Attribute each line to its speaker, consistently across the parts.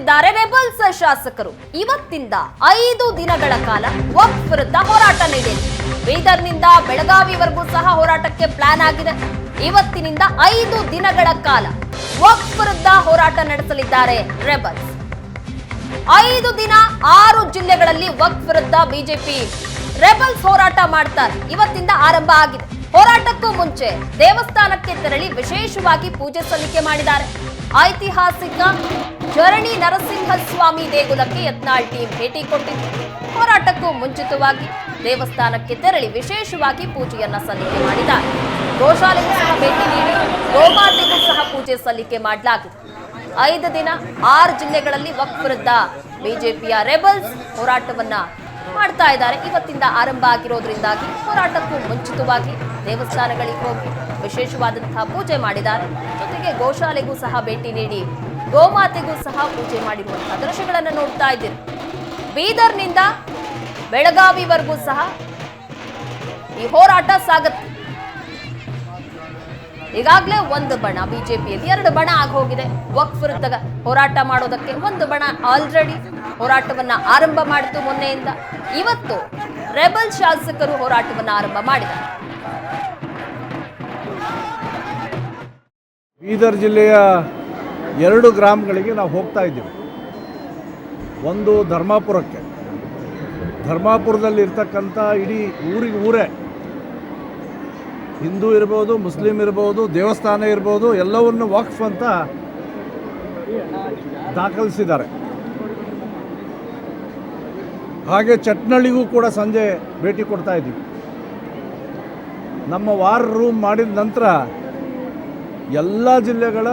Speaker 1: ನಡೆಸುತ್ತಿದ್ದಾರೆ ರೆಬಲ್ಸ್ ಶಾಸಕರು. ಇವತ್ತಿಂದ ಐದು ದಿನಗಳ ಕಾಲ ವಕ್ ವಿರುದ್ಧ ಹೋರಾಟ ನಡೆಯಲಿದೆ ಬೀದರ್ನಿಂದ ಬೆಳಗಾವಿವರೆಗೂ ಸಹ ಹೋರಾಟಕ್ಕೆ ಪ್ಲಾನ್ ಆಗಿದೆ. ಇವತ್ತಿನಿಂದ ಐದು ದಿನಗಳ ಕಾಲ ವಕ್ಫ್ ವಿರುದ್ಧ ಹೋರಾಟ ನಡೆಸಲಿದ್ದಾರೆ ರೆಬಲ್ಸ್. ಐದು ದಿನ ಆರು ಜಿಲ್ಲೆಗಳಲ್ಲಿ ವಕ್ ವಿರುದ್ಧ ಬಿಜೆಪಿ ರೆಬಲ್ಸ್ ಹೋರಾಟ ಮಾಡ್ತಾರೆ. ಇವತ್ತಿಂದ ಆರಂಭ ಆಗಿದೆ. ಹೋರಾಟಕ್ಕೂ ಮುಂಚೆ ದೇವಸ್ಥಾನಕ್ಕೆ ತೆರಳಿ ವಿಶೇಷವಾಗಿ ಪೂಜೆ ಸಲ್ಲಿಕೆ ಮಾಡಿದ್ದಾರೆ. ಐತಿಹಾಸಿಕ ಧರಣಿ ನರಸಿಂಹಸ್ವಾಮಿ ದೇಗುಲಕ್ಕೆ ಯತ್ನಾಳ್ ಟೀಮ್ ಭೇಟಿ ಕೊಟ್ಟಿತ್ತು ಹೋರಾಟಕ್ಕೂ ಮುಂಚಿತವಾಗಿ ದೇವಸ್ಥಾನಕ್ಕೆ ತೆರಳಿ ವಿಶೇಷವಾಗಿ ಪೂಜೆಯನ್ನ ಸಲ್ಲಿಕೆ ಮಾಡಿದ್ದಾರೆ. ಗೋಶಾಲೆಗೂ ಸಹ ಭೇಟಿ ನೀಡಿ ಗೋಮಾತೆಗೂ ಸಹ ಪೂಜೆ ಸಲ್ಲಿಕೆ ಮಾಡಲಾಗಿದೆ. ಐದು ದಿನ ಆರು ಜಿಲ್ಲೆಗಳಲ್ಲಿ ವಕ್ಫ್ ವಿರುದ್ಧ ಬಿಜೆಪಿಯ ರೆಬಲ್ಸ್ ಹೋರಾಟವನ್ನ ಮಾಡ್ತಾ ಇದ್ದಾರೆ. ಇವತ್ತಿಂದ ಆರಂಭ ಆಗಿರೋದ್ರಿಂದಾಗಿ ಹೋರಾಟಕ್ಕೂ ಮುಂಚಿತವಾಗಿ ದೇವಸ್ಥಾನಗಳಿಗೆ ಹೋಗಿ ವಿಶೇಷವಾದಂತಹ ಪೂಜೆ ಮಾಡಿದ್ದಾರೆ. ಜೊತೆಗೆ ಗೋಶಾಲೆಗೂ ಸಹ ಭೇಟಿ ನೀಡಿ ಗೋಮಾತೆಗೂ ಸಹ ಪೂಜೆ ಮಾಡಿರುವಂತಹ ದೃಶ್ಯಗಳನ್ನು ನೋಡ್ತಾ ಇದ್ದೀರಿ. ಬೀದರ್ನಿಂದ ಬೆಳಗಾವಿವರೆಗೂ ಸಹ ಈ ಹೋರಾಟ ಸಾಗುತ್ತೆ. ಈಗಾಗಲೇ ಒಂದು ಬಣ, ಬಿಜೆಪಿಯಲ್ಲಿ ಎರಡು ಬಣ ಆಗೋಗಿದೆ. ವಕ್ಫ್ ವಿರುದ್ಧ ಹೋರಾಟ ಮಾಡೋದಕ್ಕೆ ಒಂದು ಬಣ ಆಲ್ರೆಡಿ ಹೋರಾಟವನ್ನ ಆರಂಭ ಮಾಡಿತು ಮೊನ್ನೆಯಿಂದ. ಇವತ್ತು ರೆಬಲ್ ಶಾಸಕರು ಹೋರಾಟವನ್ನ ಆರಂಭ ಮಾಡಿದ್ದಾರೆ.
Speaker 2: ಬೀದರ್ ಜಿಲ್ಲೆಯ ಎರಡು ಗ್ರಾಮಗಳಿಗೆ ನಾವು ಹೋಗ್ತಾ ಇದ್ದೀವಿ. ಒಂದು ಧರ್ಮಾಪುರಕ್ಕೆ. ಧರ್ಮಾಪುರದಲ್ಲಿ ಇರ್ತಕ್ಕಂಥ ಇಡೀ ಊರಿಗೆ ಊರೇ. ಹಿಂದೂ ಇರ್ಬೋದು, ಮುಸ್ಲಿಂ ಇರ್ಬೋದು, ದೇವಸ್ಥಾನ ಇರ್ಬೋದು, ಎಲ್ಲವನ್ನು ವಾಕ್ಫ್ ಅಂತ ದಾಖಲಿಸಿದ್ದಾರೆ. ಹಾಗೆ ಚಟ್ನಳ್ಳಿಗೂ ಕೂಡ ಸಂಜೆ ಭೇಟಿ ಕೊಡ್ತಾ ಇದ್ದೀವಿ. ನಮ್ಮ ವಾರ್ ರೂಮ್ ಮಾಡಿದ ನಂತರ ಎಲ್ಲ ಜಿಲ್ಲೆಗಳ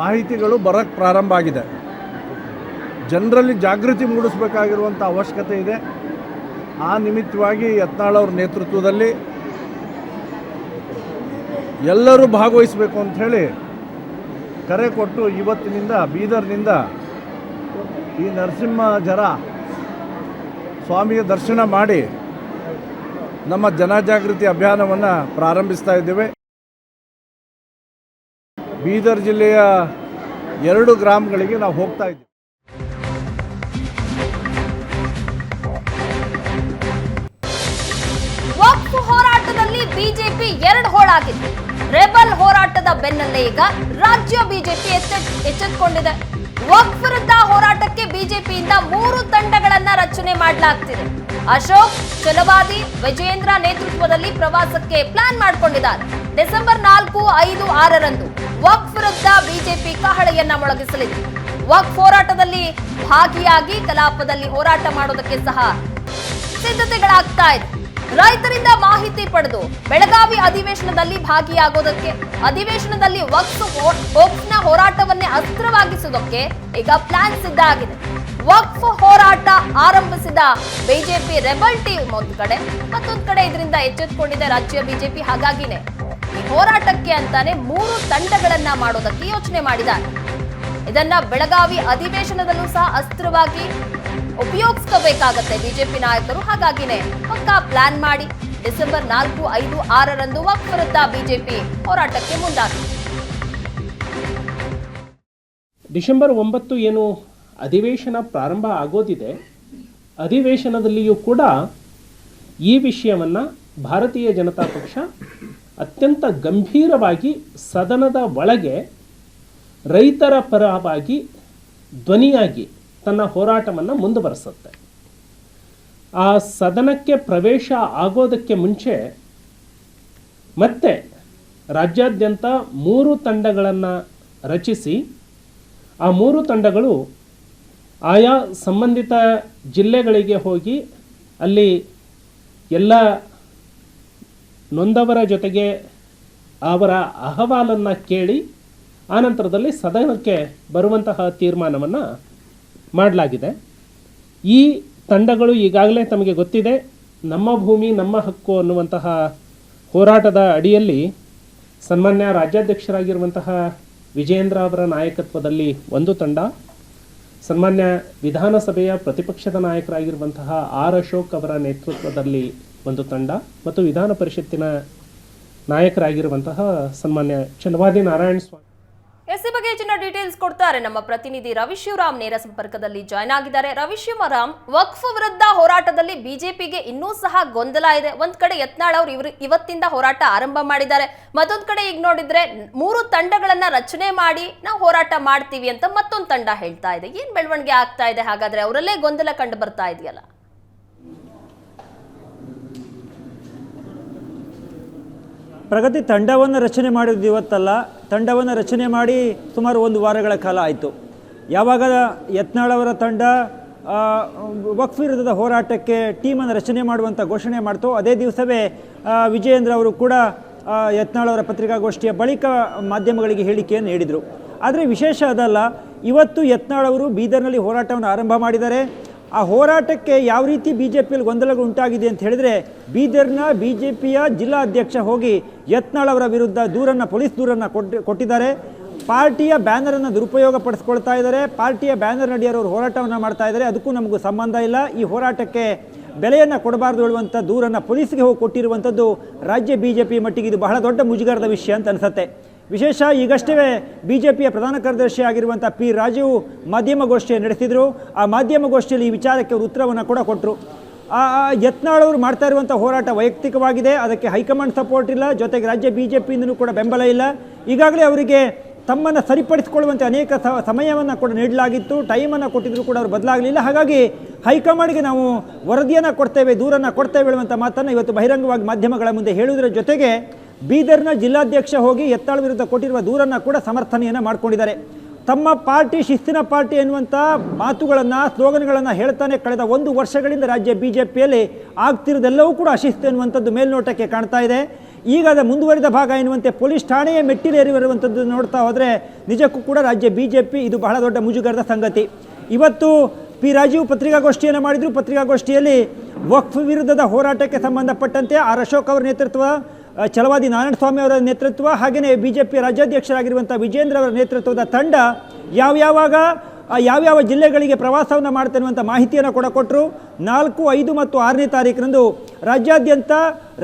Speaker 2: ಮಾಹಿತಿಗಳು ಬರೋಕ್ಕೆ ಪ್ರಾರಂಭ ಆಗಿದೆ. ಜನರಲ್ಲಿ ಜಾಗೃತಿ ಮೂಡಿಸಬೇಕಾಗಿರುವಂಥ ಅವಶ್ಯಕತೆ ಇದೆ. ಆ ನಿಮಿತ್ತವಾಗಿ ಯತ್ನಾಳ್ ಅವ್ರ ನೇತೃತ್ವದಲ್ಲಿ ಎಲ್ಲರೂ ಭಾಗವಹಿಸಬೇಕು ಅಂಥೇಳಿ ಕರೆ ಕೊಟ್ಟು ಇವತ್ತಿನಿಂದ, ಬೀದರ್ನಿಂದ ಈ ನರಸಿಂಹ ಜರ ಸ್ವಾಮಿಯ ದರ್ಶನ ಮಾಡಿ ನಮ್ಮ ಜನಜಾಗೃತಿ ಅಭಿಯಾನವನ್ನು ಪ್ರಾರಂಭಿಸ್ತಾ ಇದ್ದೇವೆ. ಬೀದರ್ ಜಿಲ್ಲೆಯ ಎರಡು ಗ್ರಾಮಗಳಿಗೆ ನಾವು ಹೋಗ್ತಾ ಇದ್ದೀವಿ.
Speaker 1: ವಕ್ಫ್ ಹೋರಾಟದಲ್ಲಿ ಬಿಜೆಪಿ ಎರಡು ಹೋಳಾಗಿದೆ ರೆಬಲ್ ಹೋರಾಟದ ಬೆನ್ನಲ್ಲೇ ಈಗ ರಾಜ್ಯ ಬಿಜೆಪಿ ಎಚ್ಚೆತ್ ಎಚ್ಚೆತ್ತುಕೊಂಡಿದೆ ವಕ್ ವಿರುದ್ಧ ಹೋರಾಟಕ್ಕೆ ಬಿಜೆಪಿಯಿಂದ ಮೂರು ತಂಡಗಳನ್ನ ರಚನೆ ಮಾಡಲಾಗ್ತಿದೆ. ಅಶೋಕ್, ಚಲವಾದಿ ವಿಜೇಂದ್ರ ನೇತೃತ್ವದಲ್ಲಿ ಪ್ರವಾಸಕ್ಕೆ ಪ್ಲಾನ್ ಮಾಡಿಕೊಂಡಿದ್ದಾರೆ. ಡಿಸೆಂಬರ್ ನಾಲ್ಕು, ಐದು, ಆರರಂದು ವಕ್ ವಿರುದ್ಧ ಬಿಜೆಪಿ ಕಹಳೆಯನ್ನ ಮೊಳಗಿಸಲಿದೆ. ವಕ್ ಹೋರಾಟದಲ್ಲಿ ಭಾಗಿಯಾಗಿ ಕಲಾಪದಲ್ಲಿ ಹೋರಾಟ ಮಾಡೋದಕ್ಕೆ ಸಹ ಸಿದ್ಧತೆಗಳಾಗ್ತಾ ಇದೆ. ರೈತರಿಂದ ಮಾಹಿತಿ ಪಡೆದು ಬೆಳಗಾವಿ ಅಧಿವೇಶನದಲ್ಲಿ ಭಾಗಿಯಾಗೋದಕ್ಕೆ, ಅಧಿವೇಶನದಲ್ಲಿ ವಕ್ಫ್ ವಕ್ಫ್ನ ಹೋರಾಟವನ್ನೇ ಅಸ್ತ್ರವಾಗಿಸುವುದಕ್ಕೆ ಈಗ ಪ್ಲಾನ್ ಸಿದ್ಧ ಆಗಿದೆ. ವಕ್ಫ್ ಹೋರಾಟ ಆರಂಭಿಸಿದ ಬಿಜೆಪಿ ರೆಬಲ್ ಟೀಮ್ ಒಂದು ಕಡೆ, ಮತ್ತೊಂದು ಕಡೆ ಇದರಿಂದ ಎಚ್ಚೆತ್ತುಕೊಂಡಿದೆ ರಾಜ್ಯ ಬಿಜೆಪಿ. ಹಾಗಾಗಿನೇ ಈ ಹೋರಾಟಕ್ಕೆ ಅಂತಾನೆ ಮೂರು ತಂಡಗಳನ್ನ ಮಾಡೋದಕ್ಕೆ ಯೋಚನೆ ಮಾಡಿದ್ದಾರೆ. ಇದನ್ನ ಬೆಳಗಾವಿ ಅಧಿವೇಶನದಲ್ಲೂ ಸಹ ಅಸ್ತ್ರವಾಗಿ ಉಪಯೋಗಿಸ್ಕೋಬೇಕಾಗತ್ತೆ ಬಿಜೆಪಿ ನಾಯಕರು. ಹಾಗಾಗಿನೇ ಪಕ್ಕಾ ಪ್ಲಾನ್ ಮಾಡಿ ಡಿಸೆಂಬರ್ ನಾಲ್ಕು ಐದು ಆರರಂದು ವಕ್ಫ್ ವಿರುದ್ಧ ಬಿಜೆಪಿ ಹೋರಾಟಕ್ಕೆ ಮುಂದಾಗಿದೆ
Speaker 3: ಡಿಸೆಂಬರ್ ಒಂಬತ್ತು ಏನು ಅಧಿವೇಶನ ಪ್ರಾರಂಭ ಆಗೋದಿದೆ, ಅಧಿವೇಶನದಲ್ಲಿಯೂ ಕೂಡ ಈ ವಿಷಯವನ್ನು ಭಾರತೀಯ ಜನತಾ ಪಕ್ಷ ಅತ್ಯಂತ ಗಂಭೀರವಾಗಿ ಸದನದ ಒಳಗೆ ರೈತರ ಪರವಾಗಿ ಧ್ವನಿಯಾಗಿ ತನ್ನ ಹೋರಾಟವನ್ನು ಮುಂದುವರೆಸುತ್ತೆ. ಆ ಸದನಕ್ಕೆ ಪ್ರವೇಶ ಆಗೋದಕ್ಕೆ ಮುಂಚೆ ಮತ್ತೆ ರಾಜ್ಯಾದ್ಯಂತ ಮೂರು ತಂಡಗಳನ್ನು ರಚಿಸಿ, ಆ ಮೂರು ತಂಡಗಳು ಆಯಾ ಸಂಬಂಧಿತ ಜಿಲ್ಲೆಗಳಿಗೆ ಹೋಗಿ ಅಲ್ಲಿ ಎಲ್ಲ ನೊಂದವರ ಜೊತೆಗೆ ಅವರ ಅಹವಾಲನ್ನು ಕೇಳಿ ಆನಂತರದಲ್ಲಿ ಸದನಕ್ಕೆ ಬರುವಂತಹ ತೀರ್ಮಾನವನ್ನು ಮಾಡಲಾಗಿದೆ. ಈ ತಂಡಗಳು ಈಗಾಗಲೇ ತಮಗೆ ಗೊತ್ತಿದೆ, ನಮ್ಮ ಭೂಮಿ, ನಮ್ಮ ಹಕ್ಕು ಅನ್ನುವಂತಹ ಹೋರಾಟದ ಅಡಿಯಲ್ಲಿ ಸನ್ಮಾನ್ಯ ರಾಜ್ಯಾಧ್ಯಕ್ಷರಾಗಿರುವಂತಹ ವಿಜೇಂದ್ರ ಅವರ ನಾಯಕತ್ವದಲ್ಲಿ ಒಂದು ತಂಡ, ಸನ್ಮಾನ್ಯ ವಿಧಾನಸಭೆಯ ಪ್ರತಿಪಕ್ಷದ ನಾಯಕರಾಗಿರುವಂತಹ ಆರ್ ಅಶೋಕ್ ಅವರ ನೇತೃತ್ವದಲ್ಲಿ ಒಂದು ತಂಡ ಮತ್ತು ವಿಧಾನ ಪರಿಷತ್ತಿನ ನಾಯಕರಾಗಿರುವಂತಹ ಸನ್ಮಾನ್ಯ ಚಲವಾದಿ ನಾರಾಯಣ ಸ್ವಾಮಿ.
Speaker 1: ಎಸ್ ಈ ಬಗ್ಗೆ ಹೆಚ್ಚಿನ ಡೀಟೇಲ್ಸ್ ಕೊಡ್ತಾರೆ. ನಮ್ಮ ಪ್ರತಿನಿಧಿ ರವಿ ಶಿವರಾಮ್ ನೇರ ಸಂಪರ್ಕದಲ್ಲಿ ಜಾಯ್ನ್ ಆಗಿದ್ದಾರೆ. ರವಿ ಶಿವರಾಮ್ ವಕ್ಫ್ ವಿರುದ್ಧ ಹೋರಾಟದಲ್ಲಿ ಬಿಜೆಪಿಗೆ ಇನ್ನೂ ಸಹ ಗೊಂದಲ ಇದೆ. ಒಂದ್ ಕಡೆ ಯತ್ನಾಳ್ ಅವರು ಇವರು ಇವತ್ತಿಂದ ಹೋರಾಟ ಆರಂಭ ಮಾಡಿದ್ದಾರೆ. ಮತ್ತೊಂದ್ ಕಡೆ ಈಗ ನೋಡಿದ್ರೆ ಮೂರು ತಂಡಗಳನ್ನ ರಚನೆ ಮಾಡಿ ನಾವು ಹೋರಾಟ ಮಾಡ್ತೀವಿ ಅಂತ ಮತ್ತೊಂದು ತಂಡ ಹೇಳ್ತಾ ಇದೆ. ಏನ್ ಬೆಳವಣಿಗೆ ಆಗ್ತಾ ಇದೆ? ಹಾಗಾದ್ರೆ ಅವರಲ್ಲೇ ಗೊಂದಲ ಕಂಡು ಬರ್ತಾ ಇದೆಯಲ್ಲ.
Speaker 4: ಪ್ರಗತಿ ತಂಡವನ್ನು ರಚನೆ ಮಾಡಿದ್ದು ಇವತ್ತಲ್ಲ. ತಂಡವನ್ನು ರಚನೆ ಮಾಡಿ ಸುಮಾರು ಒಂದು ವಾರಗಳ ಕಾಲ ಆಯಿತು. ಯಾವಾಗ ಯತ್ನಾಳವರ ತಂಡ ವಕ್ಫ್ ವಿರುದ್ಧದ ಹೋರಾಟಕ್ಕೆ ಟೀಮನ್ನು ರಚನೆ ಮಾಡುವಂಥ ಘೋಷಣೆ ಮಾಡ್ತು, ಅದೇ ದಿವಸವೇ ವಿಜಯೇಂದ್ರ ಅವರು ಕೂಡ ಯತ್ನಾಳವರ ಪತ್ರಿಕಾಗೋಷ್ಠಿಯ ಬಳಿಕ ಮಾಧ್ಯಮಗಳಿಗೆ ಹೇಳಿಕೆಯನ್ನು ನೀಡಿದರು ಆದರೆ ವಿಶೇಷ ಅದಲ್ಲ, ಇವತ್ತು ಯತ್ನಾಳವರು ಬೀದರ್ನಲ್ಲಿ ಹೋರಾಟವನ್ನು ಆರಂಭ ಮಾಡಿದ್ದಾರೆ. ಆ ಹೋರಾಟಕ್ಕೆ ಯಾವ ರೀತಿ ಬಿ ಜೆ ಪಿಯಲ್ಲಿ ಗೊಂದಲಗಳು ಉಂಟಾಗಿದೆ ಅಂತ ಹೇಳಿದ್ರೆ ಬೀದರ್ನ ಬಿ ಜೆ ಪಿಯ ಜಿಲ್ಲಾಧ್ಯಕ್ಷ ಹೋಗಿ ಯತ್ನಾಳ್ ಅವರ ವಿರುದ್ಧ ದೂರನ್ನು, ಪೊಲೀಸ್ ದೂರನ್ನು ಕೊಟ್ಟು, ಕೊಟ್ಟಿದ್ದಾರೆ. ಪಾರ್ಟಿಯ ಬ್ಯಾನರನ್ನು ದುರುಪಯೋಗ ಪಡಿಸ್ಕೊಳ್ತಾ ಇದ್ದಾರೆ. ಪಾರ್ಟಿಯ ಬ್ಯಾನರ್ ನಡಿಯವರು ಅವರು ಹೋರಾಟವನ್ನು ಮಾಡ್ತಾ ಇದ್ದಾರೆ. ಅದಕ್ಕೂ ನಮಗೂ ಸಂಬಂಧ ಇಲ್ಲ. ಈ ಹೋರಾಟಕ್ಕೆ ಬೆಲೆಯನ್ನು ಕೊಡಬಾರ್ದು ಹೇಳುವಂಥ ದೂರನ್ನು ಪೊಲೀಸ್ಗೆ ಹೋಗಿ ಕೊಟ್ಟಿರುವಂಥದ್ದು ರಾಜ್ಯ ಬಿ ಜೆ ಪಿ ಮಟ್ಟಿಗೆ ಇದು ಬಹಳ ದೊಡ್ಡ ಮುಜುಗರದ ವಿಷಯ ಅಂತ ಅನಿಸುತ್ತೆ. ವಿಶೇಷ ಈಗಷ್ಟೇ ಬಿ ಜೆ ಪಿಯ ಪ್ರಧಾನ ಕಾರ್ಯದರ್ಶಿ ಆಗಿರುವಂಥ ಪಿ ರಾಜೀವ್ ಮಾಧ್ಯಮಗೋಷ್ಠಿಯನ್ನು ನಡೆಸಿದರು. ಆ ಮಾಧ್ಯಮಗೋಷ್ಠಿಯಲ್ಲಿ ಈ ವಿಚಾರಕ್ಕೆ ಅವರು ಉತ್ತರವನ್ನು ಕೂಡ ಕೊಟ್ಟರು ಆ ಯತ್ನಾಳ್ ಅವರು ಮಾಡ್ತಾ ಇರುವಂಥ ಹೋರಾಟ ವೈಯಕ್ತಿಕವಾಗಿದೆ. ಅದಕ್ಕೆ ಹೈಕಮಾಂಡ್ ಸಪೋರ್ಟ್ ಇಲ್ಲ. ಜೊತೆಗೆ ರಾಜ್ಯ ಬಿ ಜೆ ಕೂಡ ಬೆಂಬಲ ಇಲ್ಲ. ಈಗಾಗಲೇ ಅವರಿಗೆ ತಮ್ಮನ್ನು ಸರಿಪಡಿಸಿಕೊಳ್ಳುವಂತೆ ಅನೇಕ ಸಮಯವನ್ನು ಕೂಡ ನೀಡಲಾಗಿತ್ತು. ಟೈಮನ್ನು ಕೊಟ್ಟಿದ್ರು ಕೂಡ ಅವರು ಬದಲಾಗಲಿಲ್ಲ. ಹಾಗಾಗಿ ಹೈಕಮಾಂಡ್ಗೆ ನಾವು ವರದಿಯನ್ನು ಕೊಡ್ತೇವೆ, ದೂರನ್ನು ಕೊಡ್ತೇವೆ ಹೇಳುವಂಥ ಮಾತನ್ನು ಇವತ್ತು ಬಹಿರಂಗವಾಗಿ ಮಾಧ್ಯಮಗಳ ಮುಂದೆ ಹೇಳುವುದರ ಜೊತೆಗೆ ಬೀದರ್ನ ಜಿಲ್ಲಾಧ್ಯಕ್ಷ ಹೋಗಿ ಎತ್ತಾಳ ವಿರುದ್ಧ ಕೊಟ್ಟಿರುವ ದೂರನ್ನು ಕೂಡ ಸಮರ್ಥನೆಯನ್ನು ಮಾಡಿಕೊಂಡಿದ್ದಾರೆ. ತಮ್ಮ ಪಾರ್ಟಿ ಶಿಸ್ತಿನ ಪಾರ್ಟಿ ಎನ್ನುವಂಥ ಮಾತುಗಳನ್ನು, ಸ್ಲೋಗನ್ಗಳನ್ನು ಹೇಳ್ತಾನೆ ಕಳೆದ ಒಂದು ವರ್ಷಗಳಿಂದ ರಾಜ್ಯ ಬಿ ಜೆ ಪಿಯಲ್ಲಿ ಆಗ್ತಿರೋದೆಲ್ಲವೂ ಕೂಡ ಅಶಿಸ್ತು ಎನ್ನುವಂಥದ್ದು ಮೇಲ್ನೋಟಕ್ಕೆ ಕಾಣ್ತಾ ಇದೆ. ಈಗ ಅದು ಮುಂದುವರಿದ ಭಾಗ ಎನ್ನುವಂತೆ ಪೊಲೀಸ್ ಠಾಣೆಯ ಮೆಟ್ಟಿಲೇರಿರುವಂಥದ್ದು ನೋಡ್ತಾ ಹೋದರೆ ನಿಜಕ್ಕೂ ಕೂಡ ರಾಜ್ಯ ಬಿ ಜೆ ಪಿ ಇದು ಬಹಳ ದೊಡ್ಡ ಮುಜುಗರದ ಸಂಗತಿ. ಇವತ್ತು ಪಿ ರಾಜೀವ್ ಪತ್ರಿಕಾಗೋಷ್ಠಿಯನ್ನು ಮಾಡಿದರು. ಪತ್ರಿಕಾಗೋಷ್ಠಿಯಲ್ಲಿ ವಕ್ಫ್ ವಿರುದ್ಧದ ಹೋರಾಟಕ್ಕೆ ಸಂಬಂಧಪಟ್ಟಂತೆ ಆರ್ ಅಶೋಕ್ ಅವರ ನೇತೃತ್ವ ಛಲವಾದಿ ನಾರಾಯಣಸ್ವಾಮಿ ಅವರ ನೇತೃತ್ವ ಹಾಗೆಯೇ ಬಿ ಜೆ ಪಿ ರಾಜ್ಯಾಧ್ಯಕ್ಷರಾಗಿರುವಂಥ ವಿಜೇಂದ್ರ ಅವರ ನೇತೃತ್ವದ ತಂಡ ಯಾವ್ಯಾವಾಗ ಯಾವ್ಯಾವ ಜಿಲ್ಲೆಗಳಿಗೆ ಪ್ರವಾಸವನ್ನು ಮಾಡ್ತೇನೆ ಅಂತ ಮಾಹಿತಿಯನ್ನು ಕೂಡ ಕೊಟ್ಟರು ನಾಲ್ಕು, ಐದು ಮತ್ತು ಆರನೇ ತಾರೀಕಿನಂದು ರಾಜ್ಯಾದ್ಯಂತ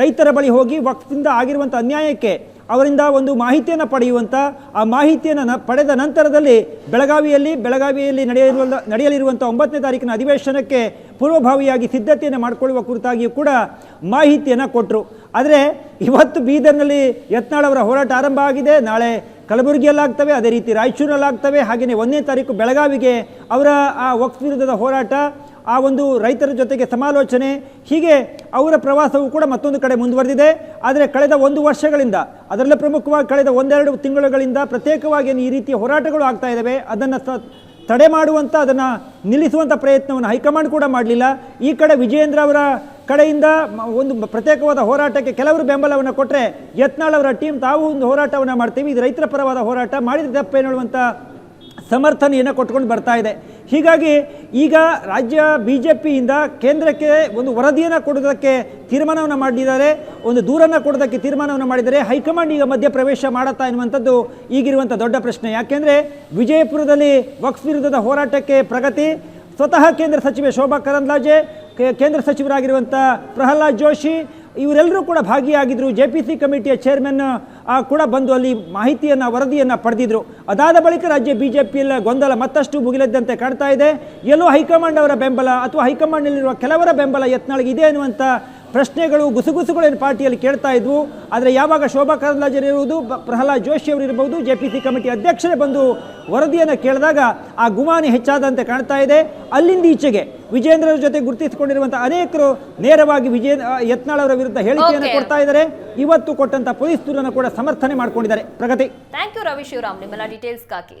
Speaker 4: ರೈತರ ಬಳಿ ಹೋಗಿ ವಕ್ಫಿಂದ ಆಗಿರುವಂಥ ಅನ್ಯಾಯಕ್ಕೆ ಅವರಿಂದ ಒಂದು ಮಾಹಿತಿಯನ್ನು ಪಡೆಯುವಂಥ, ಆ ಮಾಹಿತಿಯನ್ನು ಪಡೆದ ನಂತರದಲ್ಲಿ ಬೆಳಗಾವಿಯಲ್ಲಿ ಬೆಳಗಾವಿಯಲ್ಲಿ ನಡೆಯಲಿರುವ ನಡೆಯಲಿರುವಂಥ ಒಂಬತ್ತನೇ ತಾರೀಕಿನ ಅಧಿವೇಶನಕ್ಕೆ ಪೂರ್ವಭಾವಿಯಾಗಿ ಸಿದ್ಧತೆಯನ್ನು ಮಾಡಿಕೊಳ್ಳುವ ಕುರಿತಾಗಿಯೂ ಕೂಡ ಮಾಹಿತಿಯನ್ನು ಕೊಟ್ಟರು ಆದರೆ ಇವತ್ತು ಬೀದರ್ನಲ್ಲಿ ಯತ್ನಾಳ್ ಅವರ ಹೋರಾಟ ಆರಂಭ ಆಗಿದೆ. ನಾಳೆ ಕಲಬುರಗಿಯಲ್ಲಾಗ್ತವೆ, ಅದೇ ರೀತಿ ರಾಯಚೂರಲ್ಲಾಗ್ತವೆ, ಹಾಗೆಯೇ ಒಂದನೇ ತಾರೀಕು ಬೆಳಗಾವಿಗೆ ಅವರ ಆ ವಕ್ಫ್ ವಿರುದ್ಧದ ಹೋರಾಟ, ಆ ಒಂದು ರೈತರ ಜೊತೆಗೆ ಸಮಾಲೋಚನೆ, ಹೀಗೆ ಅವರ ಪ್ರವಾಸವು ಕೂಡ ಮತ್ತೊಂದು ಕಡೆ ಮುಂದುವರೆದಿದೆ. ಆದರೆ ಕಳೆದ ಒಂದು ವರ್ಷಗಳಿಂದ, ಅದರಲ್ಲೇ ಪ್ರಮುಖವಾಗಿ ಕಳೆದ ಒಂದೆರಡು ತಿಂಗಳುಗಳಿಂದ ಪ್ರತ್ಯೇಕವಾಗಿ ಈ ರೀತಿಯ ಹೋರಾಟಗಳು ಆಗ್ತಾ ಇದ್ದಾವೆ ಅದನ್ನು ತಡೆ ಮಾಡುವಂಥ ಅದನ್ನು ನಿಲ್ಲಿಸುವಂಥ ಪ್ರಯತ್ನವನ್ನು ಹೈಕಮಾಂಡ್ ಕೂಡ ಮಾಡಲಿಲ್ಲ. ಈ ಕಡೆ ವಿಜಯೇಂದ್ರ ಅವರ ಕಡೆಯಿಂದ ಒಂದು ಪ್ರತ್ಯೇಕವಾದ ಹೋರಾಟಕ್ಕೆ ಕೆಲವರು ಬೆಂಬಲವನ್ನು ಕೊಟ್ಟರೆ ಯತ್ನಾಳ್ ಅವರ ಟೀಮ್ ತಾವು ಒಂದು ಹೋರಾಟವನ್ನು ಮಾಡ್ತೀವಿ. ಇದು ರೈತರ ಪರವಾದ ಹೋರಾಟ. ಮಾಡಿದ ಹೇಳುವಂಥ ಸಮರ್ಥನೆಯನ್ನು ಕೊಟ್ಕೊಂಡು ಬರ್ತಾ ಇದೆ. ಹೀಗಾಗಿ ಈಗ ರಾಜ್ಯ ಬಿ ಜೆ ಪಿಯಿಂದ ಕೇಂದ್ರಕ್ಕೆ ಒಂದು ವರದಿಯನ್ನು ಕೊಡೋದಕ್ಕೆ ತೀರ್ಮಾನವನ್ನು ಮಾಡಿದ್ದಾರೆ. ಒಂದು ದೂರನ್ನು ಕೊಡೋದಕ್ಕೆ ತೀರ್ಮಾನವನ್ನು ಮಾಡಿದರೆ ಹೈಕಮಾಂಡ್ ಈಗ ಮಧ್ಯ ಪ್ರವೇಶ ಮಾಡತ್ತಾ ಎನ್ನುವಂಥದ್ದು ಈಗಿರುವಂಥ ದೊಡ್ಡ ಪ್ರಶ್ನೆ. ಯಾಕೆಂದರೆ ವಿಜಯಪುರದಲ್ಲಿ ವಕ್ಫ್ ವಿರುದ್ಧದ ಹೋರಾಟಕ್ಕೆ ಪ್ರಗತಿ. ಸ್ವತಃ ಕೇಂದ್ರ ಸಚಿವೆ ಶೋಭಾ ಕರಂದ್ಲಾಜೆ ಕೇಂದ್ರ ಸಚಿವರಾಗಿರುವಂಥ ಪ್ರಹ್ಲಾದ್ ಜೋಶಿ, ಇವರೆಲ್ಲರೂ ಕೂಡ ಭಾಗಿಯಾಗಿದ್ದರು ಜೆ ಪಿ ಸಿ ಕಮಿಟಿಯ ಚೇರ್ಮನ್ ಕೂಡ ಬಂದು ಅಲ್ಲಿ ಮಾಹಿತಿಯನ್ನು, ವರದಿಯನ್ನು ಪಡೆದಿದ್ರು. ಅದಾದ ಬಳಿಕ ರಾಜ್ಯ ಬಿ ಜೆ ಪಿಯಲ್ಲಿ ಗೊಂದಲ ಮತ್ತಷ್ಟು ಮುಗಿಲದ್ದಂತೆ ಕಾಣ್ತಾ ಇದೆ. ಎಲ್ಲೋ ಹೈಕಮಾಂಡ್ ಅವರ ಬೆಂಬಲ ಅಥವಾ ಹೈಕಮಾಂಡ್ನಲ್ಲಿರುವ ಕೆಲವರ ಬೆಂಬಲ ಯತ್ನಾಳಿಗೆ ಇದೆ ಅನ್ನುವಂಥ ಪ್ರಶ್ನೆಗಳು ಗುಸುಗುಸುಗಳೇನು ಪಾರ್ಟಿಯಲ್ಲಿ ಕೇಳ್ತಾ ಇದ್ವು. ಆದರೆ ಯಾವಾಗ ಶೋಭಾ ಕರಂದ್ಲಾಜರ್ ಇರುವುದು ಪ್ರಹ್ಲಾದ್ ಜೋಶಿ ಅವರು ಇರಬಹುದು ಜೆ ಪಿ ಸಿ ಕಮಿಟಿ ಅಧ್ಯಕ್ಷರೇ ಬಂದು ವರದಿಯನ್ನು ಕೇಳಿದಾಗ ಆ ಗುಮಾನಿ ಹೆಚ್ಚಾದಂತೆ ಕಾಣ್ತಾ ಇದೆ. ಅಲ್ಲಿಂದ ಈಚೆಗೆ ವಿಜೇಂದ್ರರ ಜೊತೆ ಗುರುತಿಸಿಕೊಂಡಿರುವಂಥ ಅನೇಕರು ನೇರವಾಗಿ ವಿಜಯ ಯತ್ನಾಳ್ ಅವರ ವಿರುದ್ಧ ಹೇಳಿಕೆಯನ್ನು ಕೊಡ್ತಾ ಇದ್ದಾರೆ. ಇವತ್ತು ಕೊಟ್ಟಂತ ಪೊಲೀಸ್ ದೂರನ್ನು ಕೂಡ ಸಮರ್ಥನೆ ಮಾಡ್ಕೊಂಡಿದ್ದಾರೆ. ಪ್ರಗತಿ.
Speaker 1: Thank you Ravi Shivaram. ನಿಮ್ಮೆಲ್ಲ ಡೀಟೇಲ್ಸ್ಗಾಗಿ